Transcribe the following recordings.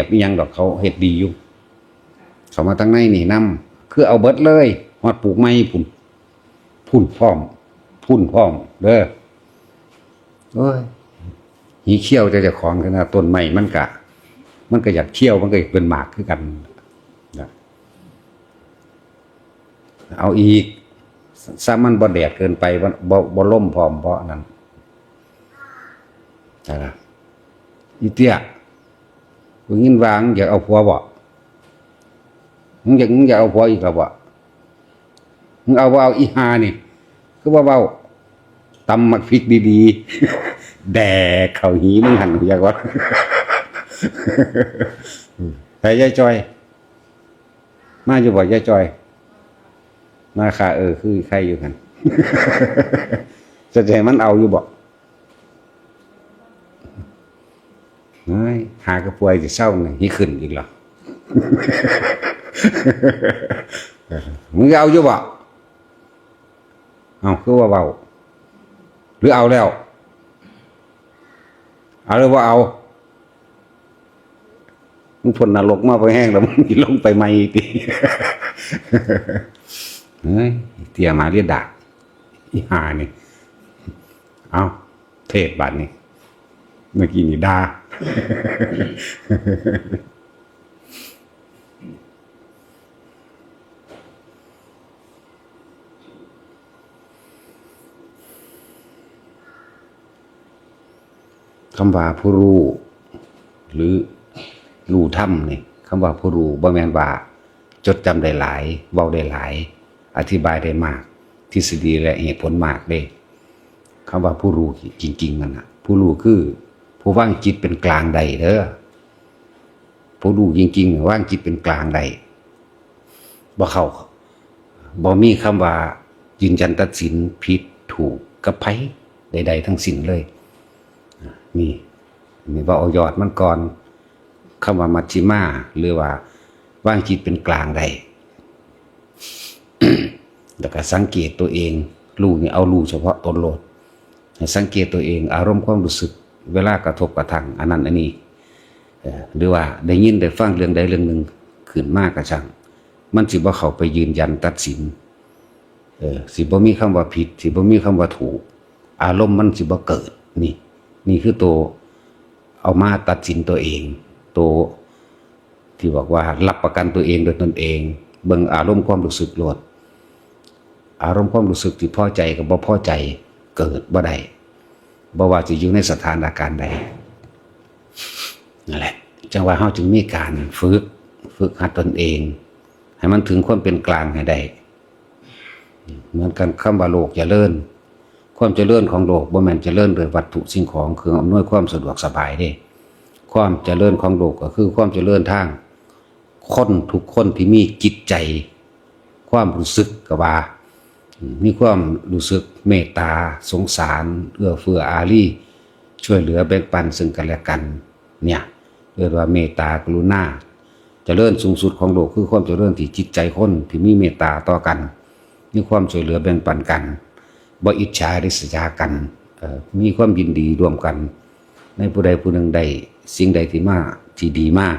แบบอิหยังดอกเขาเฮ็ดดีอยู่ เขามาตั้งในนี่นํคือเอาเบิดเลยฮอดปลูกไม้พุ่นพุ่นพร้อม พุ่นพร้อม เด้อโอ้ยหีเขี้ยวจะจะของขนาดต้นไม้มันกะ มันก็อยากเขี้ยวมันก็อยากเป็นหมากคือกันนะเอาอีกซ้ำมันบ่แดดเกินไปบ่บ่บ่ล่มพร้อมเพราะนั้นใช่ละอีเตี้ย กูยินวางอยากเอาผัวบ่มึงอยากมึงอยากเอาผัวอีกแล้วบ่มึงเอาบ่เอาอีหานี่คือว่าเว้าตำมักพริกดีๆ แดกเข้าหีมึงหันอยากว่าไปยายจอย มาอยู่บ่ยายจอย มาค่ะเออ คือใครอยู่กันจะใจมันเอาอยู่บ่เฮ้ย หากระป่วยจะเศร้าหน่อยนี่ขึ้นอีกหรอมึงเอาอยู่บ่เอาคือว่าเบาหรือเอาแล้ว เอาหรือว่าเอา มึงพ้นนรกมาไปแห้งแล้วมึงลงไปไหมอีกทีเฮ้ยเตียมาเรียดดาอีหานี่ เอาเทศบาทนี่ เมื่อกี้นี่ดาคำว่าผู้รู้ หรือรู้ถ้ำนี่คำว่าผู้รู้บ่แมนว่า จดจำได้หลายเว้าได้หลาย อธิบายได้มาก ทฤษฎีและเหตุผลมากเด้คำว่าผู้รู้จริงๆมันนะผู้รู้คือ ผู้ว่างจิตเป็นกลางใดเด้อผู้รู้จริงๆว่างจิตเป็นกลางใดบ่เข้าบ่มีคำว่ายืนยันตัดสินผิดถูกกับไผใด ๆ ทั้งสิ้นเลยนี่นี่ว่าเอายอดมันก่อนคำว่ามัชชิมาหรือว่าว่างจิตเป็นกลางใดแล้วก็สังเกตตัวเองรู้นี่เอารู้เฉพาะตนโลดให้สังเกตตัวเอง อารมณ์ความรู้สึก เวลากระทบกระทั่งอันนั้นอันนี้หรือว่าได้ยินได้ฟังเรื่องใดเรื่องหนึ่งขึ้นมากกระชัง มันสิบ่เขาไปยืนยันตัดสินเออสิบ่มีคำว่าผิด สิบ่มีคำว่าถูก อารมณ์มันสิบ่เกิดนี่ นี่คือตัวเอามาตัดสินตัวเอง ตัวที่บอกว่ารับประกันตัวเองโดยตนเอง เบิ่งอารมณ์ความรู้สึกโลดอารมณ์ความรู้สึกที่พอใจกับบ่พอใจเกิดบ่ได้ บ่ว่าจะอยู่ในสถานการณ์ใดนั่นแหละจังว่าเฮาจึงมีการฝึกฝึกหัดตนเอง ให้มันถึงความเป็นกลางให้ได้เหมือนกันคำว่าโลกจเจริญความเจริญของโลกบ่แม่นเจริญโดยวัตถุสิ่งของเครื่องอำนวยความสะดวกสบายเด้ ความเจริญของโลกก็คือความเจริญทางคนทุกคนที่มีจิตใจ ความรู้สึกก็ว่า มีความรู้สึกเมตตา สงสาร เอื้อเฟื้ออารีช่วยเหลือแบ่งปันซึ่งกันและกัน เนี่ยเรียกว่าเมตตากรุณาจเจริญสูงสุดของโลกคือความจเจริญที่จิตใจคนที่มีเมตตาต่อกัน มีความช่วยเหลือแบ่งปันกันบ่อิจฉาริษยากันมีความยินดีร่วมกัน ในผู้ใดผู้หนึ่งใดสิ่งใดที่มากที่ดีมาก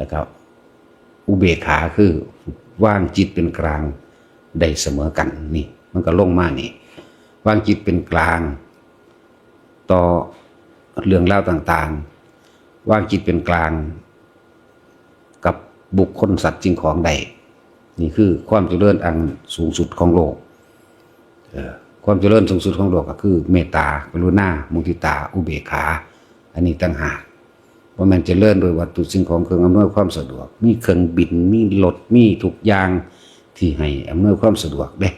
นะครับ อุเบกขาคือว่างจิตเป็นกลาง ได้เสมอกันนี่ มันก็ลงมานี่ว่างจิตเป็นกลาง ต่อเรื่องเล่าวต่างๆว่างจิตเป็นกลาง กับบุคคลสัตว์จริงของใด นี่คือความเจริญอันสูงสุดของโลกความเจริญสูงสุดของโลกก็คือ เมตตากรุณา มุทิตา อุเบกขา อันนี้ต่างหากว่ามันเจริญโดยวัตถุสิ่งของเครื่องอำนวยความสะดวก มีเครื่องบิน มีรถมีทุกอย่าง ที่ให้อำนวยความสะดวกเด้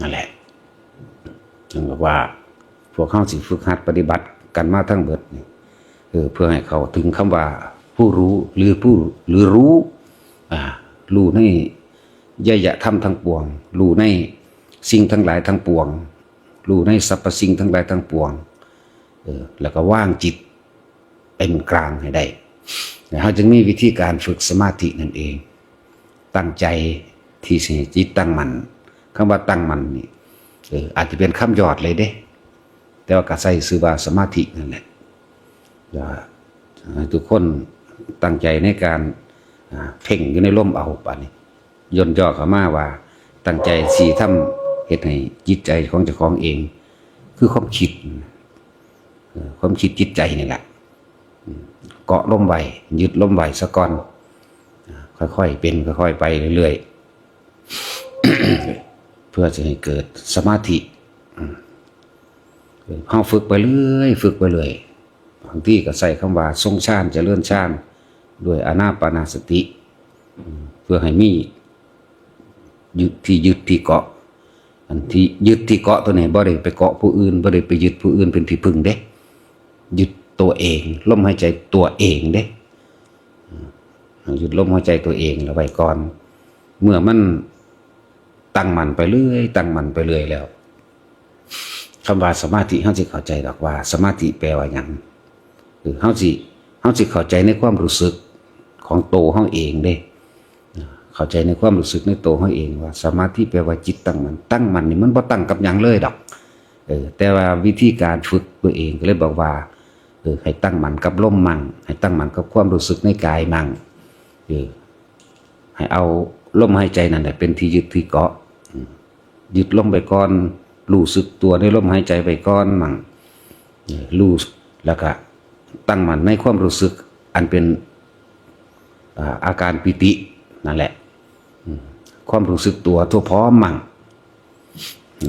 นั่นแหละจึงบอกว่า พวกเข้าสิฝึกหัดปฏิบัติกันมาทั้งเบิดนี่เออเพื่อให้เขาถึงคำว่าผู้รู้หรือผู้หรือรู้ อ่า รู้ในยยะธรรมทั้งปวง รู้ในสิ่งทั้งหลายทั้งปวง รู้ในสรรพสิ่งทั้งหลายทั้งปวง เออ แล้วก็ว่างจิตเป็นกลางให้ได้เขาจึงมีวิธีการฝึกสมาธินั่นเอง ตั้งใจที่สิจิตตั้งมันคำว่าตั้งมันนี่เอออาจจะเป็นคำยอดเลยเด้ แต่ว่าก็ใส่ซื้อว่าสมาธินั่นแหละอย่าทุกคนตั้งใจในการเพ่งอยู่ในร่มเอาปานนี้ย่นย่อเข้ามาว่า ตั้งใจสีทำเหตุให้จิตใจของเจ้าของเอง คือความคิดความคิดจิตใจนี่แหละเกาะล่มไว้ยึดล่มไว้สะก่อน ค่อยๆเป็นค่อยๆไปเรื่อยๆเพื่อจะให้เกิดสมาธิอืมเฮาฝึกไปเรื่อยฝึกไปเรื่อยบางที่ก็ใส่คำว่าทรงชาญเจริญชาญด้วยอนาปานาสติ เพื่อให้มียึดที่ยึดที่เกาะ อันที่ยึดที่เกาะตัวไหนบ่ได้ไปเกาะผู้อื่นบ่ได้ไปยึดผู้อื่นเป็นที่พึ่งเด้ ยึดตัวเองลมหายใจตัวเองเด้ มยึดลมหายใจตัวเองแล้วไว้ก่อน เมื่อมันตั้งมันไปเรื่อย ตั้งมันไปเรื่อยแล้วคำว่าสมาธิเฮาสิเข้าใจดอกว่า สมาธิแปลว่าหยังหรือเฮาสิเฮาสิเข้าใจในความรู้สึกของโตเฮาเองเด้เข้าใจในความรู้สึกในโตเขาเองว่า สมาธิแปลว่าจิตตั้งมัน ตั้งมันนี่มันบ่ตั้งกับหยังเลยดอกเออแต่ว่าวิธีการฝึกตัวเองก็เลยบอกว่าเออให้ตั้งมันกับลมมั่งให้ตั้งมันกับความรู้สึกในกายมั่ง ให้เอาลมหายใจนั่นแหละเป็นที่ยึดที่เกาะยึดลมไปก่อนรู้สึกตัวในลมหายใจไปก่อนมั่งรู้แล้วก็ตั้งมันในความรู้สึก อันเป็นอาอาการปิตินั่นแหละความรู้สึกตัวทั่วพร้อมมั่ง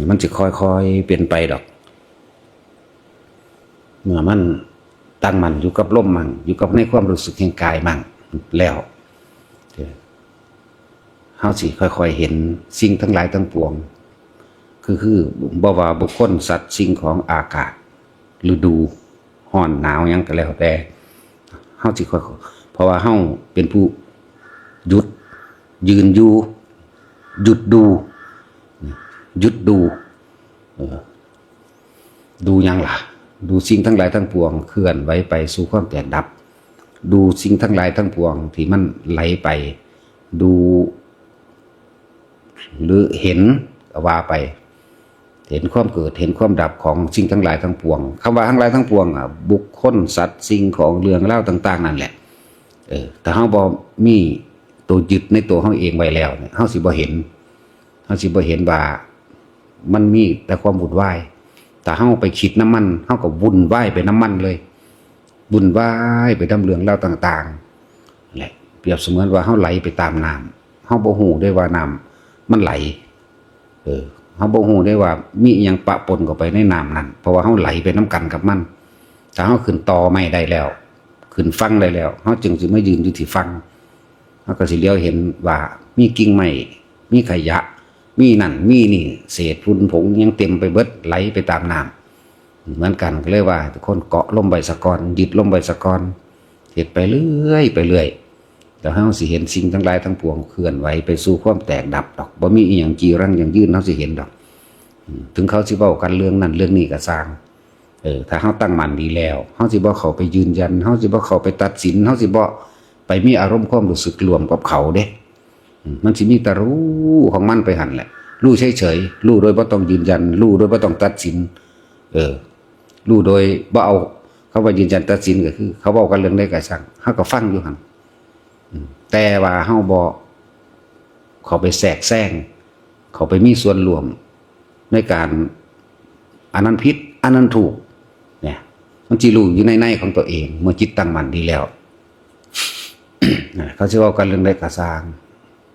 มันจะค่อยๆเปลี่ยนไปดอก เมื่อมันตั้งมันอยู่กับลมมั่งอยู่กับในความรู้สึกแห่งกายมั่งแล้ว เฮาสิค่อยๆเห็นสิ่งทั้งหลายทั้งปวง คือคือบ่ว่าบุคคลสัตว์สิ่งของอากาศฤดูร้อนหนาวยังก็แล้วแต่เฮาสิค่อยๆเพราะว่าเฮาเป็นผู้หยุดยืนอยู่หยุดดูหยุดดูดูยังล่ะ ดูสิ่งทั้งหลายทั้งปวง เคลื่อนไหวไปสู่ความแตกดับ ดูสิ่งทั้งหลายทั้งปวง ที่มันไหลไป ดู หรือเห็นว่าไป เห็นความเกิดเห็นความดับของสิ่งทั้งหลายทั้งปวงคำว่าทั้งหลายทั้งปวงอะบุคคลสัตว์สิ่งของเรื่องเล่าต่าง ๆ นั่นแหละ เออแต่เฮาบ่มีตัวยึดในตัวเฮาเองไว้แล้วเนี่ยเฮาสิบ่เห็นเฮาสิบ่เห็นว่ามันมีแต่ความวุ่นวายแต่เฮาไปคิดน้ำมันเฮาก็วุ่นวายไปน้ำมันเลยวุ่นวายไปดำเรื่องเล่าต่างๆแหละเปรียบเสมือนว่าเฮาไหลไปตามน้ำเฮาบ่ฮู้ได้ว่าน้ำ มันไหล เออเฮาบ่ฮู้ได้ว่า มีอิหยังปะปนเข้าไปในน้ำนั้น เพราะว่าเฮาไหลไปน้ำกันกับมันถ้าเฮาขึ้นต่อไม่ได้แล้ว ขึ้นฟังได้แล้วเฮาจึงสิมายืนอยู่ที่ฟังเฮาก็สิเลี้ยวเห็นว่า มีกิ่งไม้มีขยะ มีนั่น มีนี่ เศษฝุ่นผงยังเต็มไปเบิดไหลไปตามน้ำเหมือนกันก็เลยว่าทุกคนเกาะลมใบสะกอนยึดลมใบสะกอนเฮ็ดไปเรื่อยไปเรื่อย แล้เฮาสิเห็นสิ่งทั้งหลายทั้งปวงเคลื่อนไหวไปสู่ความแตกดับดอกบ่มีอีหยังจีรังอย่างยืนเฮาสิเห็นดอก ถึงเขาสิเว้ากันเรื่องนั้นเรื่องนี้ก็สร้างเออถ้าเฮาตั้งมั่นดีแล้วเฮาสิบ่เขาไปยืนยันเฮาสิบ่เขาไปตัดสินเฮาสิบ่ไปมีอารมณ์ความรู้สึกรวมกับเขาเด้ มันสิมีแต่รู้ของมันไปหันแหละ รู้เฉยๆรู้โดยบ่ต้องยืนยัน รู้โดยบ่ต้องตัดสิน เออ รู้โดยบ่เอาเขาว่ายืนยันตัดสินก็คือ เขาเว้ากันเรื่องใดก็ช่างเฮาก็ฟังอยู่หัน แต่ว่าเฮาบ่เขาไปแทรกแซงเขาไปมีส่วนรวมในการอันนั้นผิดอันนั้นถูก เนี่ย มันจีรู้อยู่ในในของตัวเอง เมื่อจิตตั้งมั่นดีแล้วเขาจะว่ากันเรื่องใดกระซาง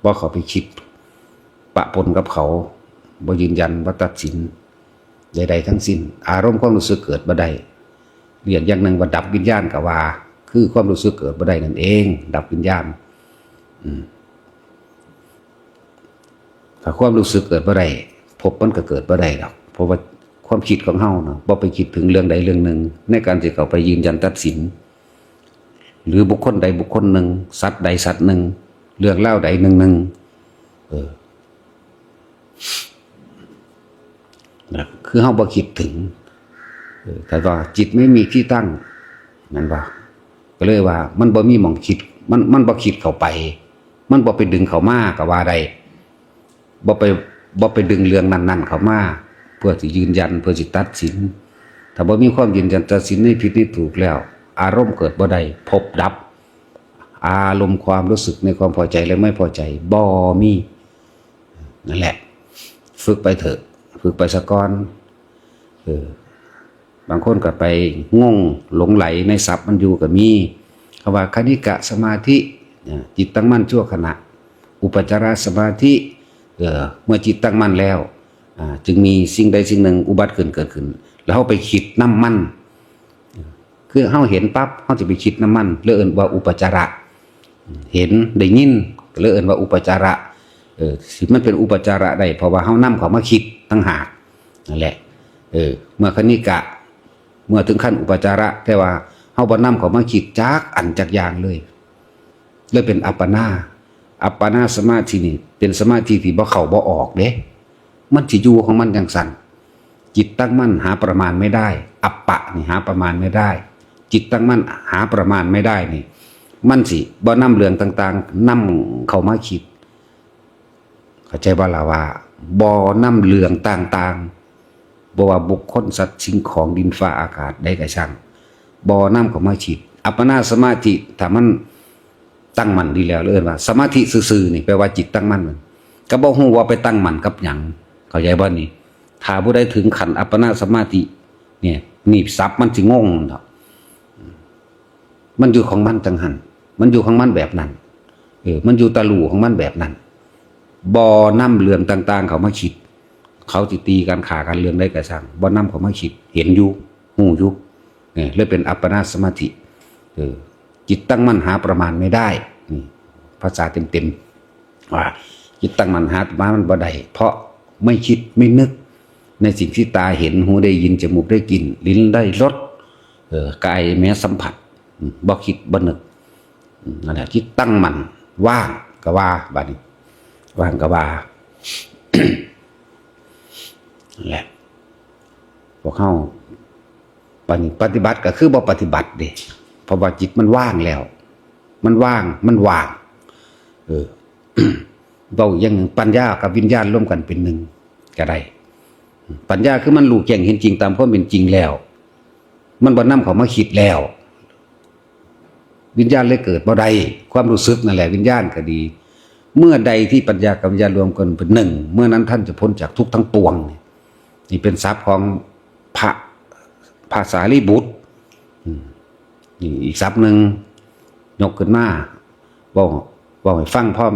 ว่าเขาไปคิด ปะปนกับเขาบ่ยืนยันว่าตัดสินใดๆทั้งสิ้น อารมณ์ความรู้สึกเกิดบ่ได้เรียนอย่างหนึ่งว่าดับวิญญาณกับว่า คือความรู้สึกเกิดบ่ได้นั่นเอง ดับวิญญาณ ถ้าความรู้สึกเกิดบ่ได้พบมันก็เกิดบ่ได้หรอกเพราะว่าความคิดของเฮาเนาะบ่ไปคิดถึงเรื่องใดเรื่องหนึ่ง ในการที่เขาไปยืนยันตัดสิน หรือบุคคลใดบุคคลหนึ่ง สัตว์ใดสัตว์หนึ่ง เรื่องเล่าใดหนึ่งหนึ่งเออนะคือเฮาบ่คิดถึงแต่ว่าจิตไม่มีที่ตั้งนั่นว่าก็เลยว่า มันบ่มีหม่องคิด มันมันบ่คิดเข้าไป มันบ่ไปดึงเขามาก็ว่าได้บ่ไปบ่ไปดึงเรื่องนั้นๆ เขามาเพื่อสิยืนยันเพื่อสิตัดสิน ถ้าบ่มีความยืนยันตัดสินในผิดในถูกแล้ว อารมณ์เกิดบ่ได้พบดับ อารมณ์ความรู้สึกในความพอใจและไม่พอใจบ่มีนั่นแหละ ฝึกไปเถอะ ฝึกไปสะก้อนเออบางคนก็ไปงงหลงไหลในศัพท์มันอยู่กับมีคำว่าคณิกะสมาธิ จิตตั้งมั่นชั่วขณะ อุปจารสมาธิเออเมื่อจิตตั้งมั่นแล้วจึงมีสิ่งใดสิ่งหนึ่งอุบัติขึ้นเกิดขึ้น แล้วเขาไปคิดน้ำมั่นคือเขาเห็นปั๊บเขาจะไปคิดน้ำมั่นเรื่อนว่าอุปจาระ เห็นได้ยินเลยเอินว่าอุปจาระเออสิมันเป็นอุปจาระได้เพราะว่าเฮานำเขามาคิดตั้งหากนั่นแหละเออเมื่อคณิกะ เมื่อถึงขั้นอุปจาระ แต่ว่าเฮาบ่นำเขามาคิดจากอันจากอย่างเลย เลยเป็นอัปปนาอัปปนาสมาธินี่ เป็นสมาธิที่บ่เข้าบ่ออกเด้มันสิอยู่ของมันจังสั่นจิตตั้งมั่นหาประมาณไม่ได้ อัปปะนี่หาประมาณไม่ได้ จิตตั้งมั่นหาประมาณไม่ได้นี่ มันสิบ่นำเรื่องต่าง ๆนำเข้ามาคิด เข้าใจบ่ล่ะว่าบ่นำเรื่องต่างๆบ่ว่าบุคคลสัตว์สิ่งของดินฟ้าอากาศได้ก็ช่างบ่นำเข้ามาคิดอัปปนาสมาธิถ้ามัน ตั้งมั่นดีแล้วเอิ้นว่า สมาธิซื่อๆนี่แปลว่าจิตตั้งมั่นมันก็บ่ฮู้ว่าไปตั้งมั่นกับหยังเข้าใจบ่นี่ถ้าผู้ใดถึงขันอัปปนาสมาธิ เนี่ยนี่ศัพท์มันสิงงเนาะมันอยู่ของมันจังหันมันอยู่ของมันแบบนั้นเออมันอยู่ตะลู่ของมันแบบนั้นบอน้ำเรื่องต่าง ๆ เขามาคิด เขาติตีกันขากันเรื่องได้กระสังบอน้ำเขามาคิด เห็นอยู่หูอยู่เนี่ยเลยเป็นอัปปนาสมาธิเออ จิตตั้งมั่นหาประมาณไม่ได้นี่ภาษาเต็มๆว่าจิตตั้งมั่นหาประมาณมันบ่ได้เพราะไม่คิดไม่นึก ในสิ่งที่ตาเห็นหูได้ยินจมูกได้กลิ่นลิ้นได้รสกายแม้สัมผัสบ่คิดบ่นึกนั่นแหละที่ตั้งมันว่างก็ว่าบัดนี้ว่างก็ว่านั่นแหละพวกเข้าปฏิปฏิบัติก็คือบ่ปฏิบัติเด้ เพราะว่าจิตมันว่างแล้ว มันว่างมันว่าง เออเบาอย่างหนึ่งปัญญากับวิญญาณร่วมกันเป็นหนึ่งก็ได้ปัญญาคือมันรู้แจ้งเห็นจริงตามความเป็นจริงแล้ว มันบ่นำเขามาคิดแล้ว วิญญาณเลยเกิดบ่ได้ความรู้สึกนั่นแหละวิญญาณก็ดี เมื่อใดที่ปัญญากับวิญญาณรวมกันเป็นหนึ่ง เมื่อนั้นท่านจะพ้นจากทุกทั้งปวง นี่เป็นทรัพย์ของพระภาษาลีบุตร นี่อีกทรัพย์หนึ่งยกขึ้นมาบอกบอกให้ฟังพร้อม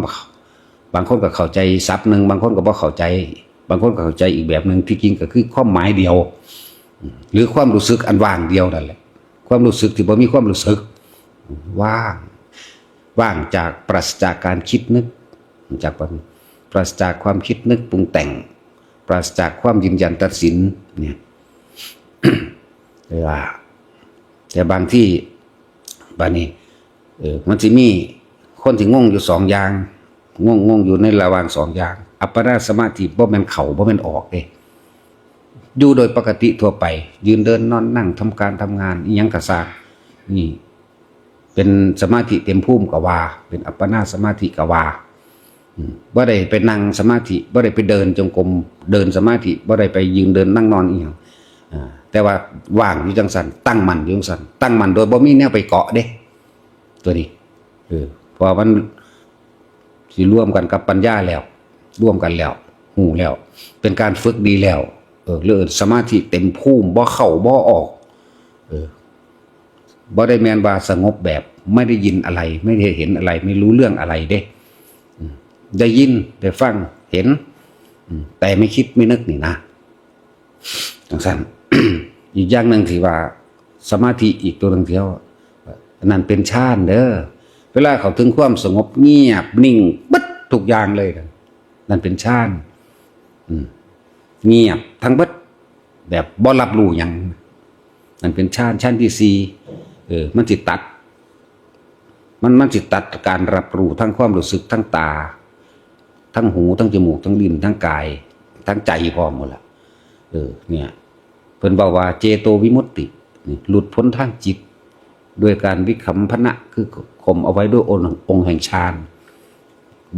บางคนก็เข้าใจทรัพย์หนึ่งบางคนก็บ่เข้าใจ บางคนก็เข้าใจอีกแบบหนึ่งที่จริงก็คือความหมายเดียว หรือความรู้สึกอันว่างเดียวนั่นแหละความรู้สึกที่บ่มีความรู้สึก ว่างว่างจากปราศจากการคิดนึก จากปราศจากความคิดนึกปรุงแต่ง ปราศจากความยืนยันตัดสินเนี่ยเว่าแต่บางที่ บานี้เออมันจะมีคนที่งงอยู่สองอย่างงงงงอยู่ในระหว่างสองอย่าง อัปปนาสมาธิบ่แม่นเข่าบ่แม่นออกเด้อยู่โดยปกติทั่วไป ยืนเดินนอนนั่งทำการทำงานอิหยังกระซากนี่ เป็นสมาธิเต็มภูมิกว่า เป็นอัปปนาสมาธิกว่าอืมบ่ได้ไปนั่งสมาธิบ่ได้ไปเดินจงกรมเดินสมาธิบ่ได้ไปยืนเดินนั่งนอนอีหยังอ่า แต่ว่าว่างอยู่จังสันตั้งมันอยู่จังสันตั้งมันโดยบ่มีแนวไปเกาะเด้ ตัวนี้เออพราะมันสิร่วมกันกับปัญญาแล้ว ร่วมกันแล้วหูแล้ว เป็นการฝึกดีแล้ว เออเรื่องสมาธิเต็มภูมิบ่เข้าบ่ออก เออบ่ได้แมนว่าสงบแบบไม่ได้ยินอะไร ไม่ได้เห็นอะไร ไม่รู้เรื่องอะไรเด้อได้ยินได้ฟังเห็นแต่ไม่คิดไม่นึกนี่นะจังสั้น อีกอย่างหนึ่งที่ว่า สมาธิอีกตัวหนึ่งเที่เขาอันนั้นเป็นฌานเด้อเวลาเขาถึงความสงบเงียบนิ่งบึดทุกอย่างเลยนะนั่นเป็นฌานอืมเงียบทั้งบิดแบบบ่รับรู้หยังนั่นเป็นชั้นชั้นที่สี่เออ มันจิตตัด มันมันจิตตัดการรับรู้ทั้งความรู้สึกทั้งตา ทั้งหูทั้งจมูกทั้งลิ้นทั้งกาย ทั้งใจพร้อมหมดละเออ เนี่ย พิ่นบอกว่าเจโตวิมุตติ หลุดพ้นทางจิต ด้วยการวิคัมพนะคือข่มเอาไว้ด้วยองค์งแห่งฌาน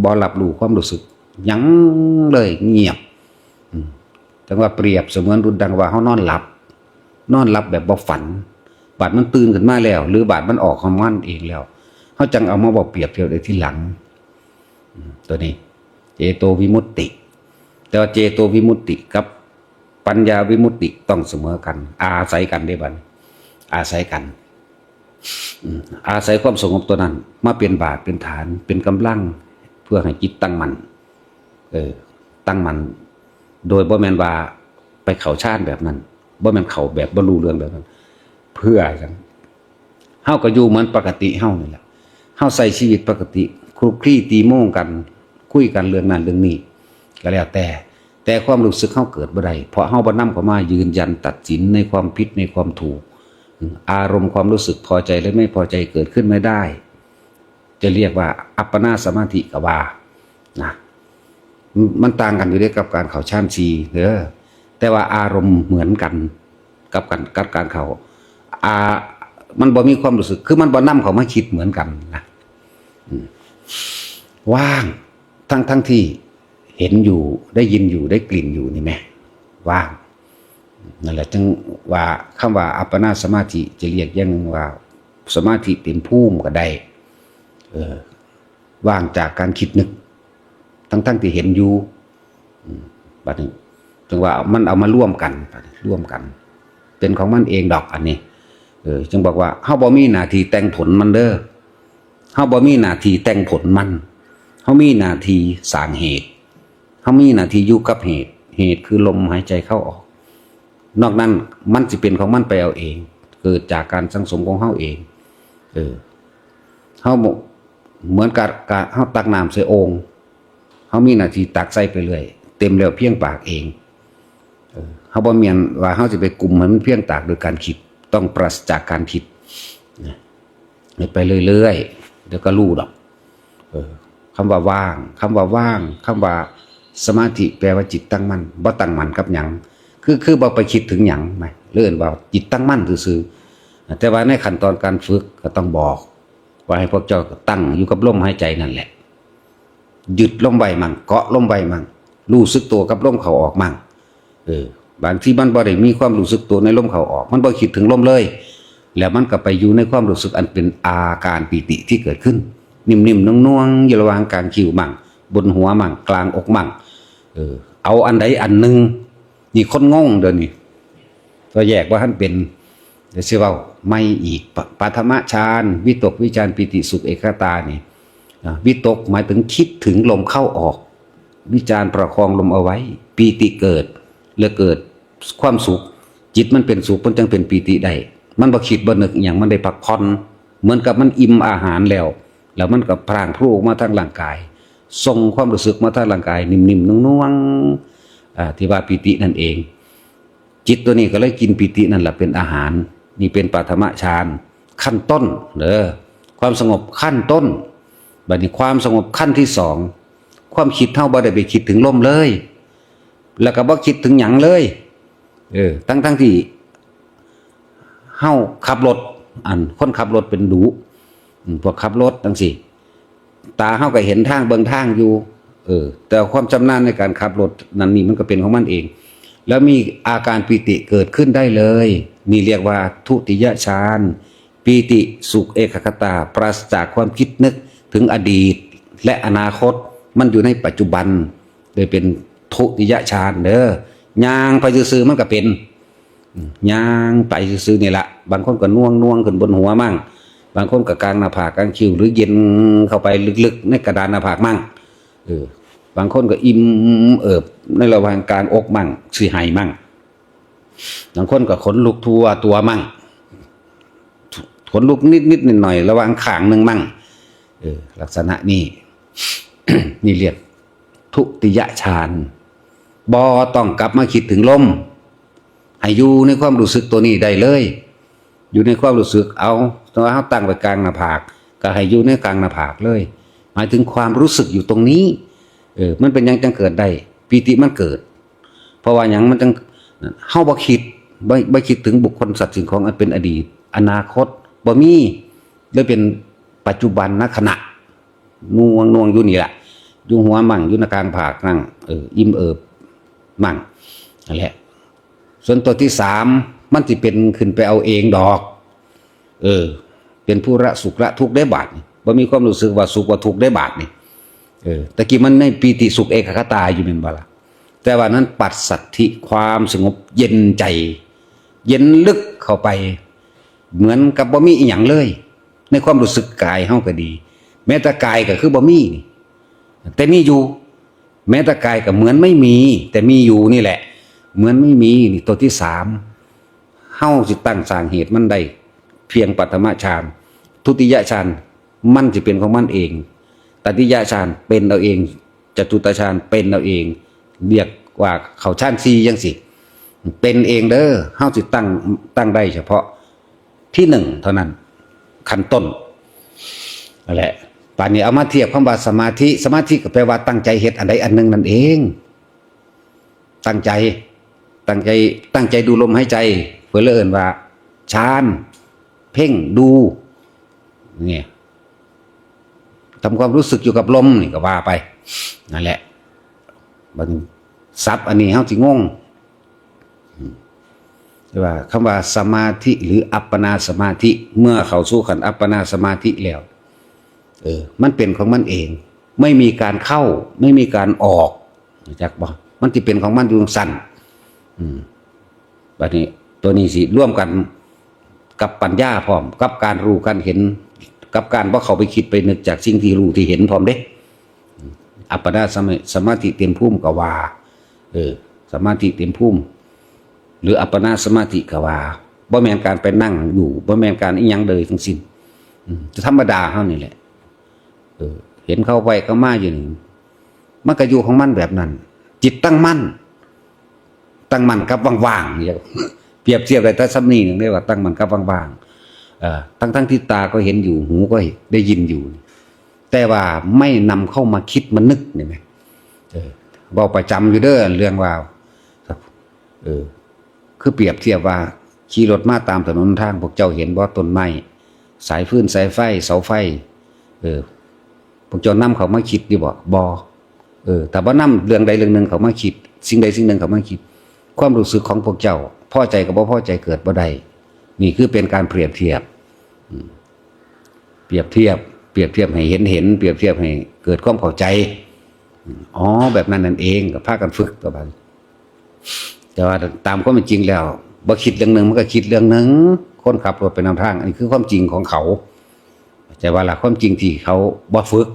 บ่รับรู้ความรู้สึก ยั้งเลยเงียบจังว่าเปรียบเสมือนรุนดังว่าเขานอนหลับ นอนหลับแบบบ่ฝัน บาดมันตื่นขึ้นมาแล้ว หรือบาดมันออกของมันเองแล้วเขาจังเอามาบอกเปรียบเทียบในที่หลัง ตัวนี้ เจโตวิมุตติ แต่ว่าเจโตวิมุตติกับ ปัญญาวิมุตติต้องเสมอกัน อาศัยกันได้บัดอาศัยกันอาศัยความสงบตัวนั้น มาเป็นบาทเป็นฐาน เป็นกำลัง เพื่อให้จิตตั้งมันเออ ตั้งมัน โดยบ่แมนว่าไปเข่าชาติแบบนั้นบ่แมนเข่าแบบบ่รู้เรื่องแบบนั้น เพื่อกันเฮาก็อยู่เหมือนปกติเฮานี่แหละเฮาใส่ชีวิตปกติคลุกคลี่ตีโม่งกัน คุยกันเรื่องนั้นเรื่องนี้ก็แล้วแต่ แต่ความรู้สึกเฮาเกิดบ่ได้เพราะเฮาบ่นำเข้ามายืนยันตัดสินในความผิดในความถูก อารมณ์ความรู้สึกพอใจและไม่พอใจเกิดขึ้นไม่ได้ จะเรียกว่า อัปปนาสมาธิกว่านะมันต่างกันอยู่ด้วยกับการเข่าชานชีเด้อแต่ว่าอารมณ์เหมือนกันกับการกับการเขาอามันบ่มีความรู้สึก คือมันบ่นํเขามาคิดเหมือนกันนะว่างทั้งทั้งที่ เห็นอยู่ได้ยินอยู่ได้กลิ่นอยู่นี่ไหมว่างนั่นแหละจึงว่าคำว่าอัปปนาสมาธิจะเรียกยังว่า สมาธิเต็มภูมิก็ได้เออว่างจากการคิดนึก ทั้งทั้งที่เห็นอยู่บัดนี้จึงว่ามันเอามาร่วมกันร่วมกัน เป็นของมันเองดอกอันนี้เออจึงบอกว่าเฮาบ่มีหน้าที่แต่งผลมันเด้อเฮาบ่มีหน้าที่แต่งผลมันเฮามีหน้าที่สร้างเหตุ เฮามีหน้าที่อยู่กับเหตุ เหตุคือลมหายใจเข้าออก นอกนั้นมันสิเป็นของมันไปเอาเอง เกิดจากการสังสมของเฮาเอง เออเฮาเหมือนกับการเฮาตักน้ำใส่โอ่งเฮามีหน้าที่ตักใส่ไปเรื่อยเต็มแล้วเพียงปากเองเออเฮาบ่แม่นว่าเฮาสิไปกลุ่มให้มันเพียงตากโดยการคิดต้องปราศจากการคิดนะให้ไปเรื่อยๆเดี๋ยวก็รู้ดอกเออคำว่าว่างคำว่าว่างคำว่า สมาธิแปลว่าจิตตั้งมั่นบ่ตั้งมั่นกับหยังคือคือบ่ไปคิดถึงหยังไหมเลื่อนว่าจิตตั้งมั่นซื่อๆแต่ว่าในขั้นตอนการฝึกก็ต้องบอกว่าให้พวกเจ้าตั้งอยู่กับลมหายใจนั่นแหละหยุดลมไว้มั่งเกาะลมไว้มั่งรู้สึกตัวกับลมเข้าออกมั่งเออบางที่มันบ่ได้มีความรู้สึกตัวในลมเข้าออก มันบ่คิดถึงลมเลย แล้วมันก็ไปอยู่ในความรู้สึกอันเป็นอาการปีติที่เกิดขึ้น นิ่มๆน่วงๆอยู่ระหว่างกลางคิ้วมั่งบนหัวมั่งกลางอกมั่ง เออ เอาอันใดอันหนึ่งนี่คนงงเดี๋ยวนี้ก็แยกว่าท่านเป็นเดี๋ยวเว่าไม่อีกปปฐมฌานวิตกวิจารปิติสุขเอกตานี่วิตกหมายถึงคิดถึงลมเข้าออก วิจารประคองลมเอาไว้ปีติเกิดแล้วเกิดความสุข จิตมันเป็นสุขมันจึงเป็นปีติได้มันบ่คิดบ่นึกอย่างมันได้พักผ่อนเหมือนกับมันอิ่มอาหารแล้ว แล้วมันก็พรางพรูออกมาทางร่างกาย ส่งความรู้สึกมาทางร่างกาย นิ่มๆนุ่งๆที่ว่าปีตินั่นเอง จิตตัวนี้ก็เลยกินปีตินั่นแหละเป็นอาหาร นี่เป็นปฐมฌานขั้นต้นเด้อความสงบขั้นต้นบัดนี้ความสงบขั้นที่สองความคิดเท่าบ่ได้ไปคิดถึงลมเลย แล้วก็บ่คิดถึงหยังเลย เออ ทั้งทั้งที่เฮาขับรถ อันคนขับรถเป็นดูพวกขับรถจังสิ ตาเฮาก็เห็นทางเบิงทางอยู่ เออ แต่ความชำนาญในการขับรถนั้นนี่มันก็เป็นของมันเอง แล้วมีอาการปีติเกิดขึ้นได้เลย นี่เรียกว่าทุติยฌานปีติสุขเอกคตา ปราศจากความคิดนึกถึงอดีต และอนาคตมันอยู่ในปัจจุบันเลยเป็นทุติยฌานเด้อย่างไปซื่อมันก็เป็นย่างไปซื่อนี่ละบางคนก็น่วงน่วงขึ้นบนหัวมั่ง บางคนก็กลางหน้าผากกลางคิ้วหรือเย็นเข้าไปลึกๆ ในกระดานหน้าผากมั่งเออบางคนก็อิ่มเอิบในระหว่างกลางอกมั่งสีไหมั่งบางคนก็ขนลุกทั่วตัวมั่งขนลุกนิดนิดหน่อยหน่อยๆระหว่างขางหนึ่งมั่งเออลักษณะนี้นี่เรียกทุติยฌานบอต้องกลับมาคิดถึงลมให้อยู่ในความรู้สึกตัวนี้ได้เลย อยู่ในความรู้สึกเอา ตัวเขาตั้งไว้กลางหน้าผากก็ให้อยู่ในกลางหน้าผากเลย หมายถึงความรู้สึกอยู่ตรงนี้ เออ มันเป็นยังจังเกิดได้ปีติมันเกิด เพราะว่าหยังมันจังเฮาบ่คิดบ่บ่คิดถึงบุคคลสัตว์สิ่งของอันเป็นอดีต อนาคตบ่มีเลยเป็นปัจจุบันณขณะน่วงน่วงอยู่นี่แหละอยู่หัวมั่งอยู่ในกลางผากนั่งเอออิ่มเอิบมั่งนั่นแหละ ส่วนตัวที่สามมันจะเป็นขึ้นไปเอาเองดอก เออ เป็นผู้ละสุขละทุกได้บาทบ่มีความรู้สึกว่าสุขว่าทุกได้บาทนี่เออตะกี้มันในปีติสุขเอกคตาอยู่เป็นบ่ล่ะแต่ว่านั้นปัดสัตธิความสงบเย็นใจ เย็นลึกเข้าไป เหมือนกับบ่มีอีหยังเลย ในความรู้สึกกายเฮาก็ดี แม้แต่กายก็คือบ่มีนี่แต่มีอยู่ แม้แต่กายก็เหมือนไม่มี แต่มีอยู่นี่แหละ เหมือนไม่มีนี่ตัวที่สามเฮาสิตั้งสร้างเหตุมันได้ เพียงปัตมฌานทุติยฌานมันจะเป็นของมันเองตติยฌานเป็นเอาเองจตุตฌานเป็นเอาเอง เรียกว่าเขาฌานซียังสิเป็นเองเด้อเฮาสิตั้งตั้งได้เฉพาะที่หนึ่งเท่านั้นขั้นต้นนั่นแหละป่านนี้เอามาเทียบคำว่าสมาธิ สมาธิก็แปลว่าตั้งใจเฮ็ดอันใดอันหนึ่งนั่นเอง ตั้งใจ ตั้งใจ ตั้งใจดูลมหายใจเพื่อเลื่อนว่าฌาน เพ่งดูเนี่ยทำความรู้สึกอยู่กับลมนี่ก็ว่าไปนั่นแหละบางซับอันนี้เฮาสิงงใช่ว่าคำว่าสมาธิหรืออัปปนาสมาธิ เมื่อเขาสู่ขันอัปปนาสมาธิแล้ว เออ มันเป็นของมันเอง ไม่มีการเข้า ไม่มีการออกจักบ่มันจะเป็นของมันอยู่สั้นอืมบัดนี้ตัวนี้สิร่วมกัน กับปัญญาพร้อม กับการรู้การเห็น กับการว่าเขาไปคิดไปนึกจากสิ่งที่รู้ที่เห็นพร้อมเด้อัปปนาสมาสมาธิเต็มภูมิกว่าเออสมาธิเต็มภูมิหรืออัปปนาสมาธิกว่าบ่แม่นการไปนั่งอยู่บ่แม่นการอีหยังเลยทั้งสิ้นจะธรรมดาเฮานี่แหละเออ เห็นเข้าไปก็มาอยู่นี่มันก็อยู่ของมันแบบนั้น จิตตั้งมั่น ตั้งมั่นกับว่างๆเนี่ย เปรียบเทียบได้แต่ซ้ำนี้หนึ่งได้ว่าตั้งมันกับางๆทั้งทั้งๆที่ตาก็เห็นอยู่หูก็ได้ยินอยู่ แต่ว่าไม่นำเข้ามาคิดมานึกนี่ไหมเออเว้าประจำอยู่เด้อเรื่องว่าเออ คือเปรียบเทียบว่าขี่รถมาตามถนนทางพวกเจ้าเห็นว่าต้นไม้สายฟืนสายไฟเสาไฟ เออพวกเจ้านำเขามาคิดดีบ่บอเออ แต่ว่านำเรื่องใดเรื่องหนึ่งเขามาคิด สิ่งใดสิ่งหนึ่งเขามาคิด ความรู้สึกของพวกเจ้า พอใจกับบ่พอใจเกิดบ่ได้นี่คือเป็นการเปรียบเทียบ เปรียบเทียบ เปรียบเทียบให้เห็นเห็น เปรียบเทียบให้เกิดความเข้าใจอ๋อแบบนั้นนั่นเองก็พากันฝึกต่อไปแต่ว่าตามความเป็นจริงแล้วบ่คิดเรื่องหนึ่งมันก็คิดเรื่องหนึ่งคนขับรถไปนำทาง อันนี้คือความจริงของเขาแต่ว่าละความจริงที่เขาบ่ฝึก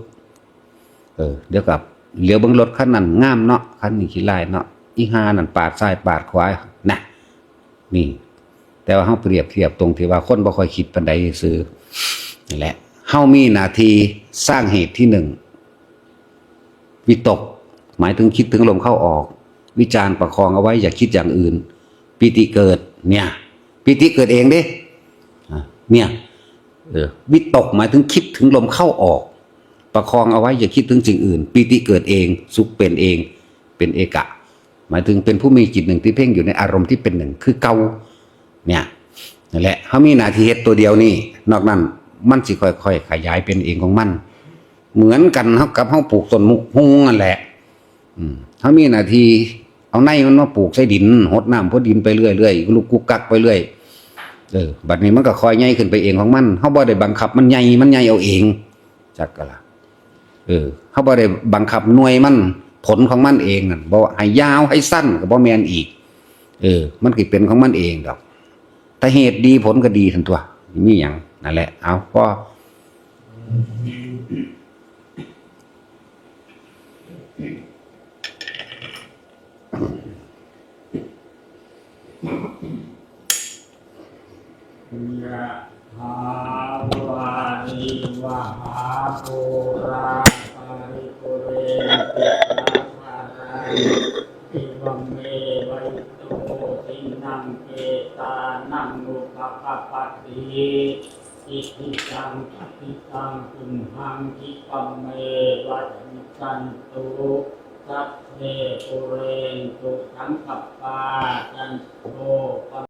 เออ เดี๋ยวกับเหลียวเบิ่งรถคันนั้นงามเนาะคันนี้ขี้ลายเนาะอีหานั่นปาดซ้ายปาดขวานะ นี่ แต่ว่าเฮาเปรียบเทียบตรงที่ว่าคนบ่ค่อยคิดปานใดซื่อนี่แหละเฮามีหน้าที่สร้างเหตุที่หนึ่งวิตก หมายถึงคิดถึงลมเข้าออก วิจารณ์ประคองเอาไว้อย่าคิดอย่างอื่น ปิติเกิด เนี่ย ปิติเกิดเองเด้เนี่ยวิตกหมายถึงคิดถึงลมเข้าออก ประคองเอาไว้อย่าคิดถึงสิ่งอื่น ปิติเกิดเอง สุขเป็นเอง เป็นเอกะ หมายถึงเป็นผู้มีจิตหนึ่งที่เพ่งอยู่ในอารมณ์ที่เป็นหนึ่งคือเกาเนี่ยนั่นแหละเขามีหนาทีเฮ็ดตัวเดียวนี่นอกนั้นมันสิค่อยๆขยายเป็นเองของมัน เหมือนกันเฮากับเฮาปลูกต้นมุกฮุงนั่นแหละเขามีหนาทีเอาในมันมาปลูกใส่ดินหดน้ำพดดินไปเรื่อยเรื่อยลูกกุกกักไปเรื่อยเออบัดนี้มันก็คอยใหญ่ขึ้นไปเองของมันเขาบ่ได้บังคับมันใหญ่มันใหญ่เอาเองจักกะละเออเขาบ่ได้บังคับหน่วยมัน ผลของมันเองนั่นบ่ว่าให้ยาวให้สั้นก็บ่แมนอีก เออ มันก็เป็นของมันเองดอก แต่เหตุดีผลก็ดีทันตัวมีหยังนั่นแหละ เอาก็ยะหาวานิวะหาปุราปาริปุเรติาคารังอิวัมเมวัยโตตินังเกตานังอุปกปปติอิทิตังปฏิตังตุมหังคิปัมเมวัจมิจันตุสัพเพปุเรนตุสังกัปปาจันโตป